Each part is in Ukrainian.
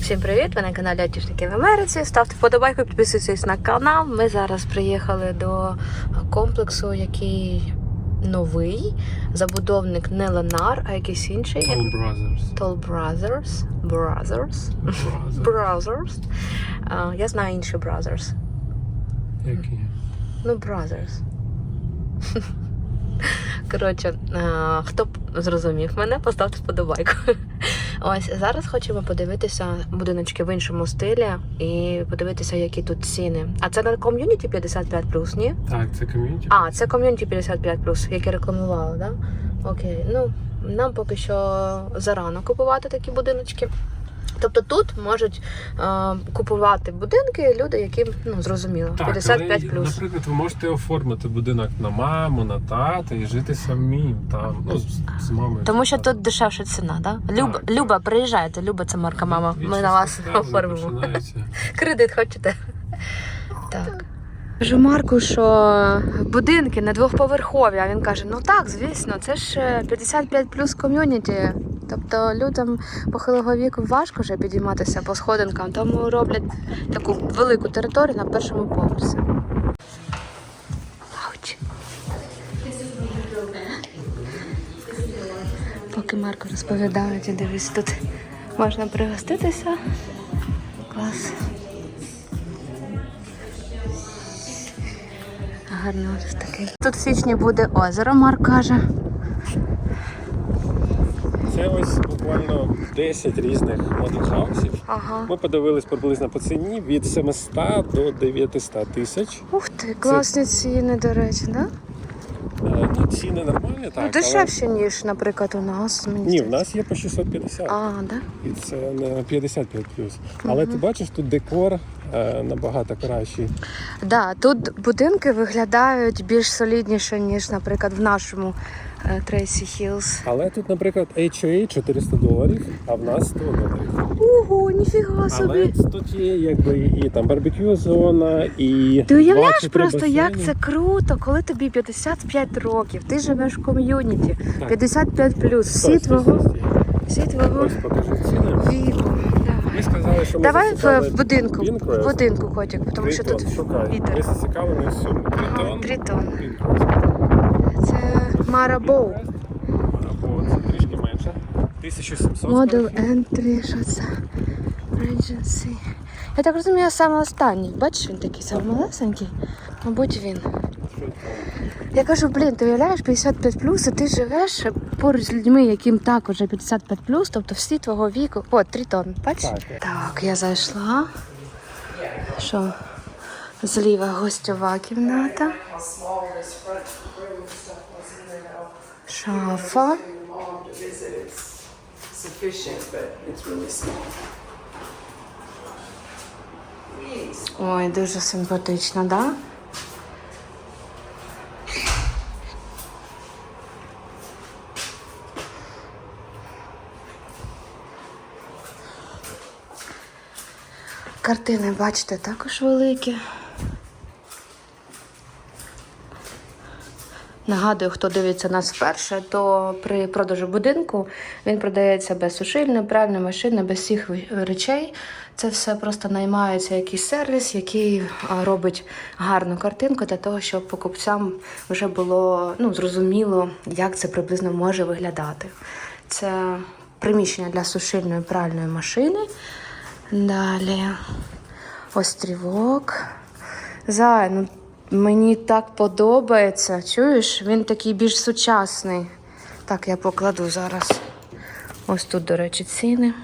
Всім привіт! Ви на каналі Атішники в Америці. Ставте вподобайку, підписуйтесь на канал. Ми зараз приїхали до комплексу, який новий. Забудовник не Ленар, а якийсь інший. All Brothers. Toll Brothers. Brothers. Brothers. Я знаю інші Brothers. Які? Ну, Brothers. Коротше, хто б зрозумів мене, поставте вподобайку. Ось зараз хочемо подивитися будиночки в іншому стилі і подивитися, які тут ціни. А це на ком'юніті 55+, ні? Так, це ком'юніті. А, це ком'юніті 55+, яке рекламували, так? Да? Окей. Ну, нам поки що зарано купувати такі будиночки. Тобто тут можуть е, купувати будинки люди, яким ну зрозуміло, Так, 55 але, наприклад, ви можете оформити будинок на маму, на тата і жити самим там. Ну, з, з мамою. Тому що тут дешевша ціна, да? Люба, Так. Люба, приїжджайте, Люба, це марка мама. татом. Ми на вас оформимо. Кредит хочете? Так. Кажу Марку, що будинки не двохповерхові, а він каже: ну так, звісно, це ж е, 55 плюс ком'юніті. Тобто людям похилого віку важко вже підійматися по сходинкам, тому роблять таку велику територію на першому поверсі. Поки Марко розповідає, дивись, тут можна пригоститися. Клас. Гарно ось такий. Тут в січні буде озеро, Марк каже. Це ось буквально 10 різних модерхаусів. Ага. Ми подивились приблизно по ціні від 700 до 900 тисяч. Ух ти, класні ціни, до речі, да? Е, Ну, ціни нормальні, так. ну, але- ніж, наприклад, у нас. Мені Ні, в нас є по 650. А, да? І це не 55 Але ти бачиш, тут декор е, набагато кращий. Да, тут будинки виглядають більш солідніше, ніж, наприклад, в нашому Трейсі Хілз. Але тут, наприклад, HOA 400 доларів, а в нас 100 доларів. Ого, ніфіга Але собі. тут є якби і там барбекю зона, і Ти уявляєш просто, як це круто, коли тобі 55 років, ти живеш в ком'юніті, 55 плюс, всі твого, всі твого Ось покажи ціни. віку. Давай. Ми сказали, що ми Давай в, будинку, в будинку котик, тому що тут вітер. Ми зацікавлені в цьому. Ага, Тритон. Тритон. Це Марабоу. Або це трішки менше. 1700 Model. Entry, що це? Regency. Я так розумію, саме останній. Бачиш, він такий саме малесенький. Мабуть, він. Я кажу, блін, ти уявляєш 55 плюс, і ти живеш поруч з людьми, яким також 55 плюс, тобто всі твого віку. О, Тритон, бачиш? Так, я зайшла. Що? Зліва гостьова кімната. Шафа. Ой, дуже симпатично, да? Картини, бачите, також великі. Нагадую, хто дивиться нас вперше, то при продажу будинку він продається без сушильної, пральної машини, без всіх речей. Це все просто наймається якийсь сервіс, який робить гарну картинку для того, щоб покупцям вже було ну, зрозуміло, як це приблизно може виглядати. Це приміщення для сушильної пральної машини. Далі острівок. Зай, ну мені так подобається. Чуєш, він такий більш сучасний. Так, я покладу зараз. Ось тут, до речі, ціни.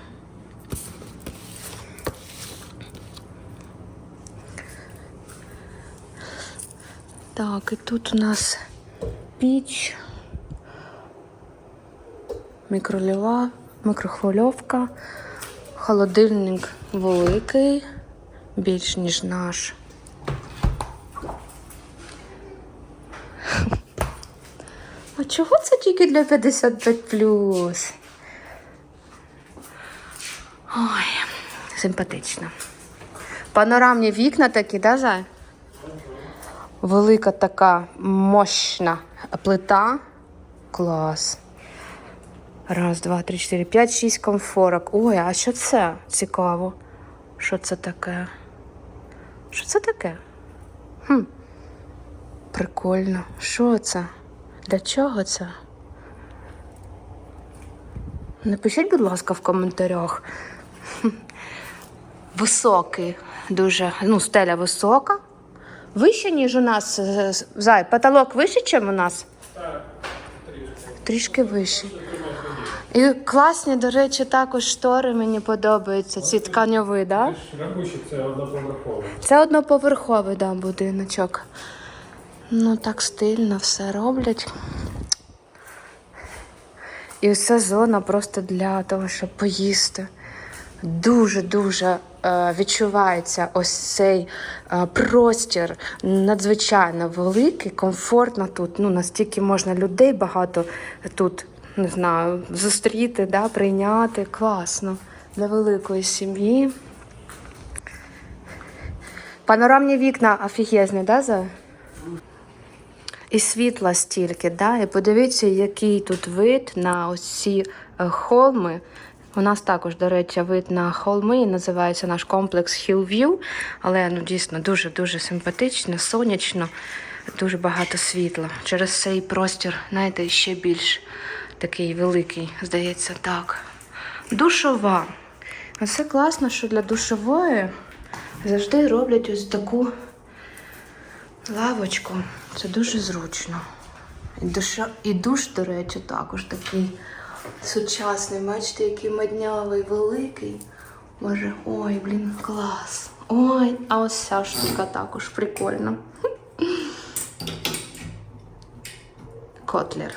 Так, і тут у нас піч, мікроліва, мікрохвильовка, холодильник великий, більш ніж наш. Чого це тільки для 55 Ой, симпатично. Панорамні вікна такі, да, Зай? Велика така мощна плита. Клас. Раз, два, три, чотири, п'ять, шість комфорок. Ой, а що це? Цікаво. Що це таке? Що це таке? Хм. Прикольно. Що це? Для чого це? Напишіть, будь ласка, в коментарях. Високий, дуже, ну, стеля висока. Вище, ніж у нас. е, Зай, потолок вище, ніж у нас? Трішки вище. І класні, до речі, також штори мені подобаються. Ці тканьові, да? Рахуй, що це одноповерхове. Це одноповерховий да, будиночок. Ну, так стильно все роблять. І все зона просто для того, щоб поїсти. Дуже-дуже е, відчувається ось цей е, простір надзвичайно великий, комфортно тут. Ну, настільки можна людей багато тут, не знаю, зустріти, да, прийняти. Класно. Для великої сім'ї. Панорамні вікна офігезні, да, за? І світла стільки, да? І подивіться, який тут вид на ось е, холми. У нас також, до речі, вид на холми, називається наш комплекс Hillview. Але ну, дійсно дуже-дуже симпатично, сонячно, дуже багато світла. Через цей простір, знаєте, ще більш такий великий, здається, так. Душова. Це класно, що для душової завжди роблять ось таку лавочку. Це дуже зручно. І, душа, і душ, до речі, також такий сучасний. Бачите, який моднявий, великий. Боже, ой, блін, клас. Ой, а ось ця штука також прикольна. Котлер.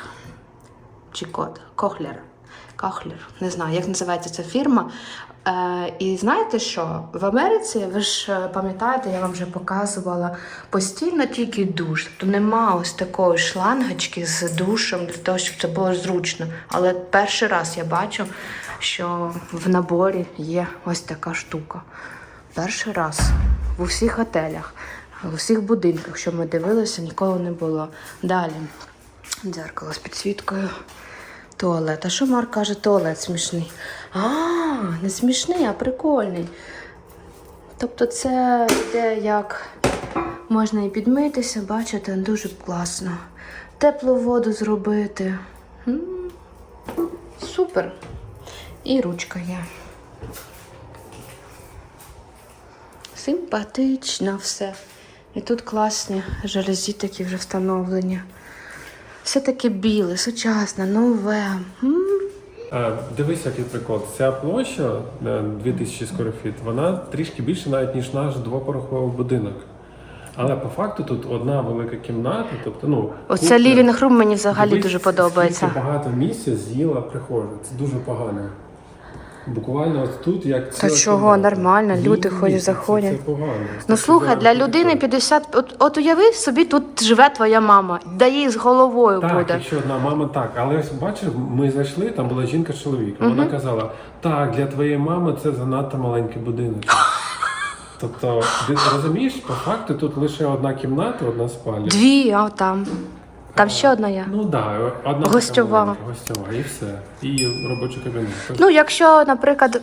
Чи кот? Кохлер. Кохлер. Не знаю, як називається ця фірма. Е, і знаєте що? В Америці, ви ж е, пам'ятаєте, я вам вже показувала постійно тільки душ. Тобто нема ось такої шлангочки з душем для того, щоб це було зручно. Але перший раз я бачу, що в наборі є ось така штука. Перший раз в усіх готелях, в усіх будинках, що ми дивилися, ніколи не було. Далі дзеркало з підсвіткою. Туалет. А що Марк каже, туалет смішний? А, не смішний, а прикольний. Тобто це йде як можна і підмитися, бачите, дуже класно. Теплу воду зробити. Супер. І ручка є. Симпатично все. І тут класні жалюзі такі вже встановлені. Все таке біле, сучасне, нове. М. А, дивись, який прикол. Ця площа е, 2000 скорофіт, вона трішки більше навіть, ніж наш двопороховий будинок. Але по факту тут одна велика кімната, тобто, ну. Оце кухня. лівінг рум мені взагалі Дивись, дуже подобається. Скільки багато місця з'їла прихожа. Це дуже погано. Буквально ось тут як Та чого, нормально, люди ходять, заходять. Це, погано. Ну Це слухай, для людини таке. 50. От, от уяви собі, тут живе твоя мама, да їй з головою Так, буде. якщо одна мама так. Але ось бачиш, ми зайшли, там була жінка з чоловіком. Вона казала: так, для твоєї мами це занадто маленький будинок. Тобто, ти розумієш, по факту тут лише одна кімната, одна спальня. Дві, а там. Там ще одна є. Ну да, одна така Гостьова. маленька, гостьова, і все. І робочий кабінет. Ну, якщо, наприклад, е,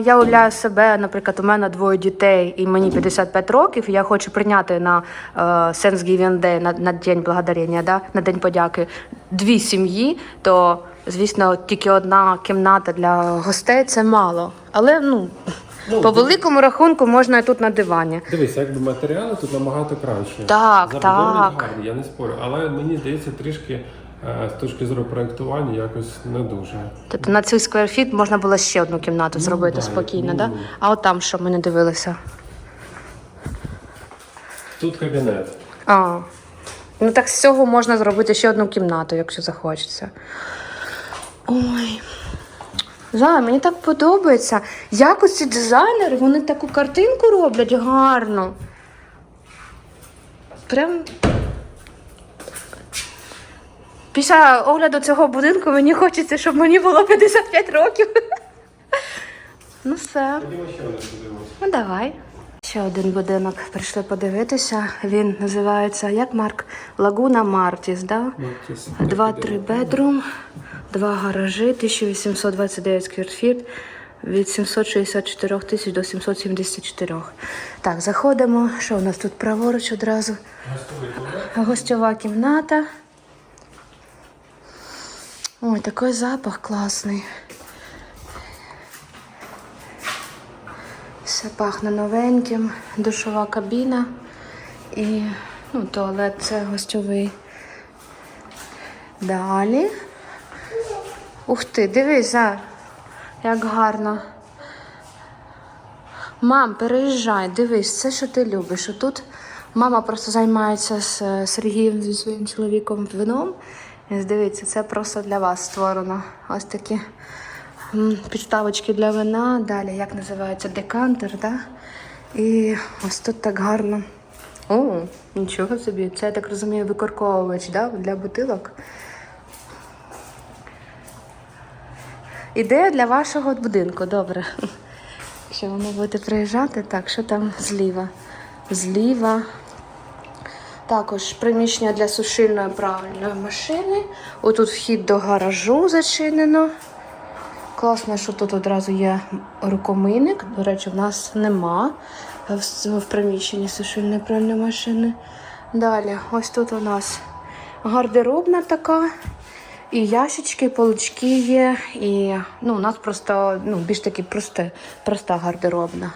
я уявляю себе, наприклад, у мене двоє дітей і мені 55 років, і я хочу прийняти на е, Thanksgiving Day, на, на День благодарення, да, на День подяки, дві сім'ї, то, звісно, тільки одна кімната для гостей це мало. Але ну, Ну, по великому рахунку можна і тут на дивані. Дивись, якби матеріали тут набагато краще. Так, Забудовник так. гарний, я не спорю. Але мені здається, трішки е, з точки зору проєктування якось не дуже. Тобто на цей скверфіт можна було ще одну кімнату Ну, зробити да, спокійно, ну. да? А от там що ми не дивилися? Тут кабінет. А. Ну так з цього можна зробити ще одну кімнату, якщо захочеться. Ой. Зай, мені так подобається. Як ось ці дизайнери, вони таку картинку роблять гарно. Прям. Після огляду цього будинку мені хочеться, щоб мені було 55 років. Ну все. Ну, давай. Ще один будинок прийшли подивитися. Він називається як Марк Лагуна Мартіс, да? Мартіс. Два-три бедрум. Два гаражі, 1829 сквертфіт, від 764 тисяч до 774. Так, заходимо. Що у нас тут праворуч одразу? Гостьова кімната. Ой, такий запах класний. Все пахне новеньким, душова кабіна і ну, туалет це гостьовий. Далі. Ух ти, дивись, як гарно. Мам, переїжджай, дивись, це що ти любиш. Тут мама просто займається з е, Сергієм зі своїм чоловіком вином. І Дивіться, це просто для вас створено. Ось такі підставочки для вина. Далі, як називається, декантер, да? І ось тут так гарно. О, нічого собі. Це, я так розумію, викорковувач да? для бутилок. Ідея для вашого будинку, добре. Якщо ви будете приїжджати, так, що там зліва? Зліва. Також приміщення для сушильної правильної машини. Отут вхід до гаражу зачинено. Класно, що тут одразу є рукомийник. До речі, в нас нема в, в приміщенні сушильної пральної машини. Далі, ось тут у нас гардеробна така. І ящички, полички є, і ну, у нас просто ну, більш таки просте, проста гардеробна.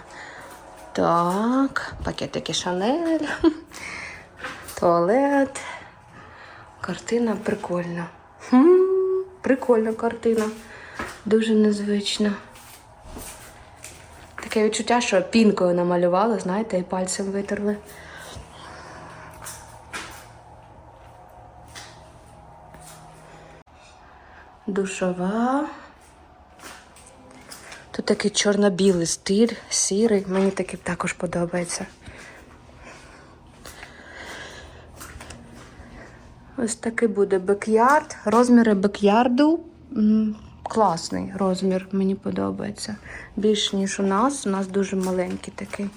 Так, пакетики Шанель, туалет. Картина прикольна. Хм, прикольна картина. Дуже незвична. Таке відчуття, що пінкою намалювали, знаєте, і пальцем витерли. Душова. Тут такий чорно-білий стиль, сірий. Мені такий також подобається. Ось такий буде бекярд. Розміри бекярду класний розмір, мені подобається. Більш ніж у нас. У нас дуже маленький такий.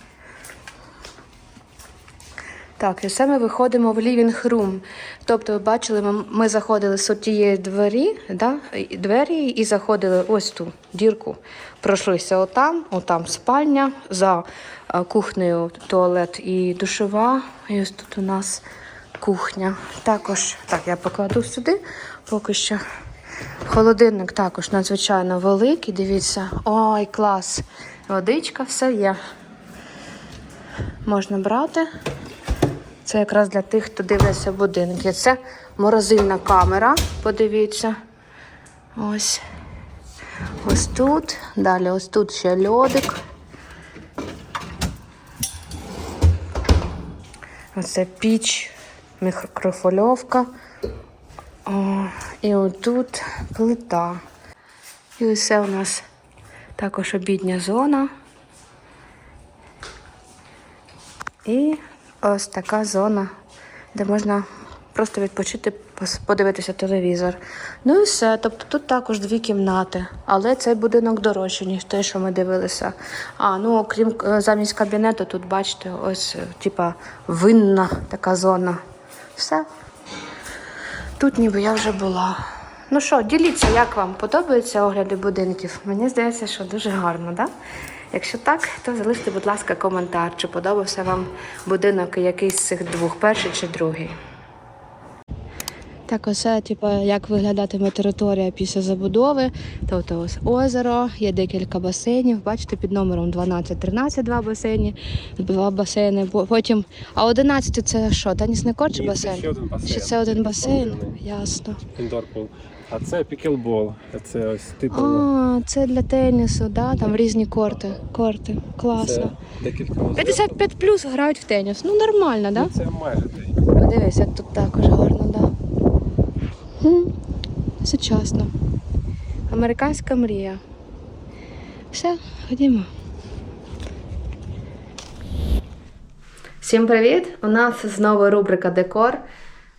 Так, і все ми виходимо в living room. Тобто, ви бачили, ми, ми заходили з тієї двері, да, двері і заходили ось ту дірку. Пройшлися отам, отам спальня, за е, кухнею туалет і душова. І ось тут у нас кухня. Також, так, я покладу сюди поки що. Холодильник також надзвичайно великий. Дивіться, ой, клас. Водичка, все є. Можна брати. Це якраз для тих, хто дивиться будинки. Це морозильна камера. Подивіться. Ось. Ось тут. Далі ось тут ще льодик. Оце піч, мікрофольовка. О, і отут плита. І ось це у нас також обідня зона. І ось така зона, де можна просто відпочити, подивитися телевізор. Ну і все. Тобто тут також дві кімнати, але цей будинок дорожчий, ніж той, що ми дивилися. А, ну окрім е, замість кабінету, тут бачите, ось е, типа винна така зона. Все. Тут ніби я вже була. Ну що, діліться, як вам подобаються огляди будинків? Мені здається, що дуже гарно, так? Да? Якщо так, то залиште, будь ласка, коментар, чи подобався вам будинок якийсь з цих двох, перший чи другий. Так, оце, типу, як виглядатиме територія після забудови. Тобто ось озеро, є декілька басейнів. Бачите, під номером 12-13 два басейни, два басейни. Потім, а 11 це що? Тенісний корт чи басейн? ще один басейн. Чи це один басейн? Ясно. Індорпул. А це пікелбол. Це ось титул. А, це для тенісу, да? там різні корти. Корти. Класно. Це декілька розмірів. 55 плюс грають в теніс. Ну нормально, да? Це майже день. Подивись, як тут також гарно, да. Хм, сучасно. Американська мрія. Все, ходімо. Всім привіт! У нас знову рубрика Декор.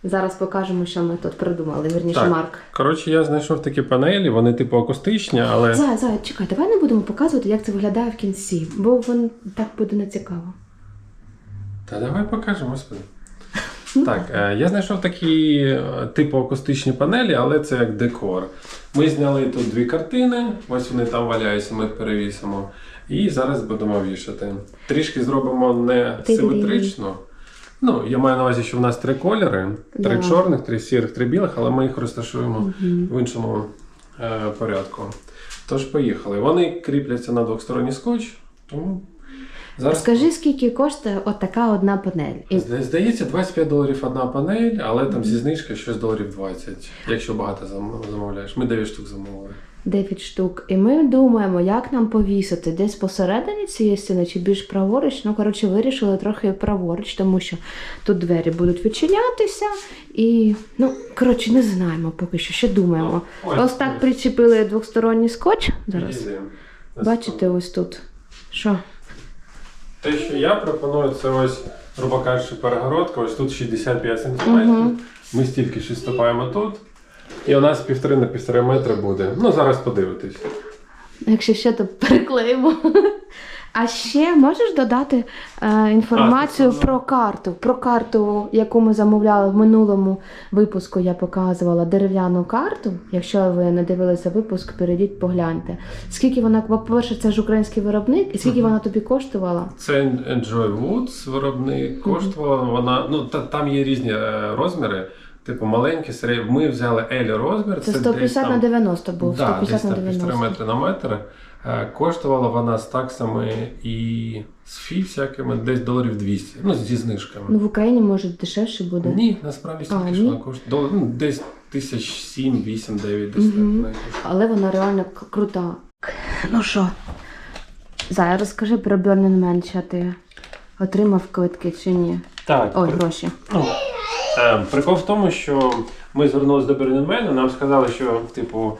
Зараз покажемо, що ми тут придумали. Вірніше, Так. Марк. Коротше, я знайшов такі панелі, вони типу акустичні, але Зай, зай, чекай, давай не будемо показувати, як це виглядає в кінці, бо воно так буде нецікаво. Та давай покажемо господи. Так, е, я знайшов такі е, типу акустичні панелі, але це як декор. Ми зняли тут дві картини, ось вони там валяються, ми їх перевісимо. І зараз будемо вішати. Трішки зробимо не симетрично. Ну, я маю на увазі, що в нас три кольори: три Да. чорних, три сірих, три білих, але ми їх розташуємо в іншому е, порядку. Тож поїхали. Вони кріпляться на двосторонній скотч, тому зараз. Скажи, скільки коштує от така одна панель? І Зда- Здається, 25 доларів одна панель, але там зі знижки щось доларів 20, якщо багато зам- замовляєш. Ми 9 штук замовили. 9 штук. І ми думаємо, як нам повісити десь посередині цієї стіни чи більш праворуч. Ну, коротше, вирішили трохи праворуч, тому що тут двері будуть відчинятися. І, ну, коротше, не знаємо поки що, ще думаємо. Ось, Ось так ось. причепили двосторонній скотч. Зараз. Бачите, ось тут. Що? Те, що я пропоную, це ось, грубо кажучи, перегородка, ось тут 65 см. Мгм. Ми стільки ж ступаємо тут. І у нас півтори на півтори метри буде. Ну, зараз подивитись. Якщо ще, то переклеїмо. А ще можеш додати е, інформацію А, про карту. Про карту, яку ми замовляли в минулому випуску, я показувала дерев'яну карту. Якщо ви не дивилися випуск, перейдіть, погляньте. Скільки вона, по-перше, це ж український виробник, і скільки вона тобі коштувала? Це Joy Woods виробник. Коштувала вона. Ну, та, там є різні е, розміри. Типу маленькі, середні. Ми взяли L розмір. Це 150 там- на 90 був. Да, 150 десь на так, півтори метри на метр. Е, Коштувала вона з таксами і з фі всякими десь доларів 200. Ну, зі знижками. Ну в Україні може дешевше буде. Ні, насправді стільки ж вона коштує. Дол- ну, десь тисяч сім, вісім, дев'ять, десь. Але вона реально крута. Ну що, Зая, розкажи про Burning Man, що ти отримав квитки чи ні? Так, Ой, гроші. ну, прикол в тому, що ми звернулися до Бернінмена, нам сказали, що, типу,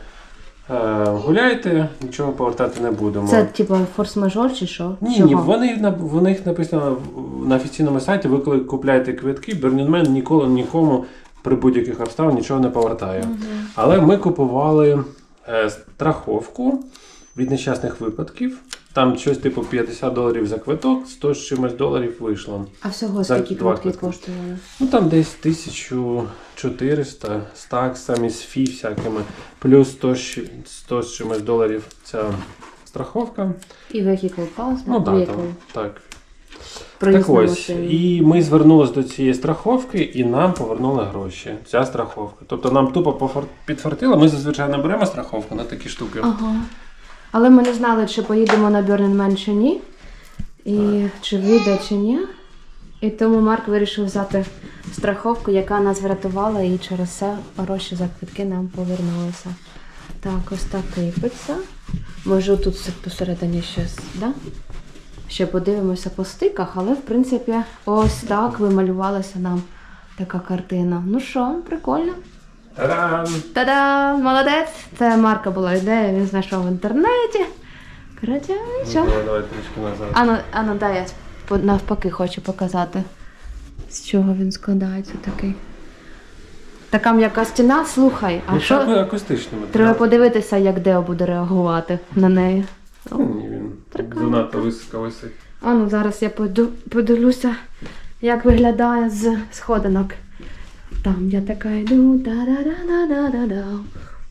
е, гуляйте, нічого повертати не будемо. Це типу форс-мажор чи що? Ні, ні, вони на вони їх написано на офіційному сайті. Ви коли купляєте квитки, Burning ніколи нікому при будь-яких обставин нічого не повертає. Але ми купували е, страховку від нещасних випадків. Там щось типу 50 доларів за квиток, 100 з чимось доларів вийшло. А всього За скільки два квитки квитки. коштували? Ну там десь 1400 з таксами, з фі всякими, плюс 100, з 100 з чимось доларів ця страховка. І vehicle pass, Ну vehicle, там, так. проїзд Так на ось, машині. і ми звернулися до цієї страховки, і нам повернули гроші. Ця страховка. Тобто нам тупо пофор- підфартило. Ми зазвичай не беремо страховку на такі штуки. Ага. Але ми не знали, чи поїдемо на Burning Man чи ні. І чи вийде, чи ні. І тому Марк вирішив взяти страховку, яка нас врятувала, і через це гроші за квитки нам повернулися. Так, ось так кріпиться. Може, тут все посередині щось, да? Ще подивимося по стиках, але в принципі ось так вималювалася нам така картина. Ну що, прикольно. Та-дам! Та-дам! Молодець! Це Марка була ідея, він знайшов в інтернеті. Коротше, що? Давай, давай трішки назад. Ану, ану, дай я по- навпаки хочу показати, з чого він складається такий. Така м'яка стіна, слухай, а ну, що? це акустичний матеріал. Треба подивитися, як Део буде реагувати на неї. Ну, Ні, він занадто високо висить. А ну зараз я пойду, подивлюся, як виглядає з сходинок. Там я така йду. Да-да-да-да-да-да.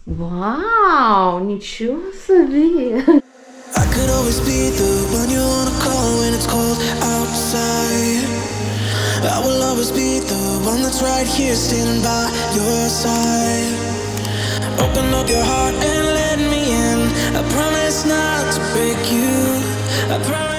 Вау! Нічого собі! I could always be the one you wanna call when it's cold outside. I will always be the one that's right here standing by your side. Open up your heart and let me in. I promise not to break you. I promise.